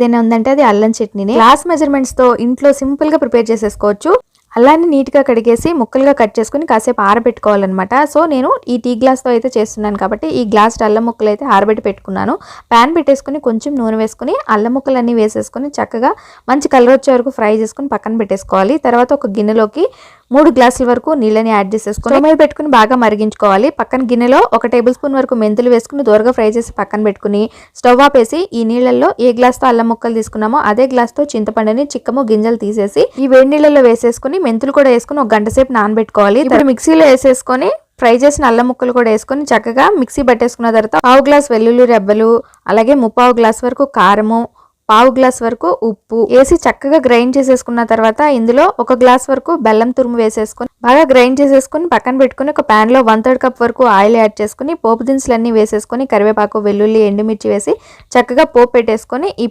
ఏదైనా ఉందంటే అది అల్లం చట్నీని. గ్లాస్ మెజర్మెంట్స్తో ఇంట్లో సింపుల్గా ప్రిపేర్ చేసేసుకోవచ్చు. అల్లాన్ని నీట్గా కడిగేసి ముక్కలుగా కట్ చేసుకుని కాసేపు ఆరబెట్టుకోవాలన్నమాట. సో నేను ఈ టీ గ్లాస్తో అయితే చేస్తున్నాను కాబట్టి ఈ గ్లాస్ అల్లం ముక్కలు అయితే ఆరబెట్టి పెట్టుకున్నాను. ప్యాన్ పెట్టేసుకుని కొంచెం నూనె వేసుకుని అల్లం ముక్కలన్నీ వేసేసుకుని చక్కగా మంచి కలర్ వచ్చే వరకు ఫ్రై చేసుకుని పక్కన పెట్టేసుకోవాలి. తర్వాత ఒక గిన్నెలోకి మూడు గ్లాసుల వరకు నీళ్ళని యాడ్ చేసేసుకుని మీద పెట్టుకుని బాగా మరిగించుకోవాలి. పక్కన గిన్నెలో ఒక టేబుల్ స్పూన్ వరకు మెంతులు వేసుకుని దూరగా ఫ్రై చేసి పక్కన పెట్టుకుని స్టవ్ ఆపేసి ఈ నీళ్ళల్లో ఏ గ్లాస్తో అల్లం ముక్కలు తీసుకున్నామో అదే గ్లాస్తో చింతపండుని చిక్కము గింజలు తీసేసి ఈ వేడి నీళ్ళలో వేసేసుకుని మెంతులు కూడా వేసుకుని ఒక గంట సేపు నానబెట్టుకోవాలి. ఇప్పుడు మిక్సీలో వేసేసుకొని ఫ్రై చేసిన అల్లం ముక్కలు కూడా వేసుకొని చక్కగా మిక్సీ పట్టేసుకున్న తర్వాత పావు గ్లాస్ వెల్లుల్లి రెబ్బలు అలాగే ముప్పావు గ్లాస్ వరకు కారము పావు గ్లాస్ వరకు ఉప్పు వేసి చక్కగా గ్రైండ్ చేసేసుకున్న తర్వాత ఇందులో ఒక గ్లాస్ వరకు బెల్లం తురుము వేసేసుకొని బాగా గ్రైండ్ చేసేసుకుని పక్కన పెట్టుకుని ఒక పాన్లో వన్ థర్డ్ కప్ వరకు ఆయిల్ యాడ్ చేసుకుని పోపు దినుసులన్నీ వేసేసుకొని కరివేపాకు వెల్లుల్లి ఎండుమిర్చి వేసి చక్కగా పోపు పెట్టేసుకొని ఈ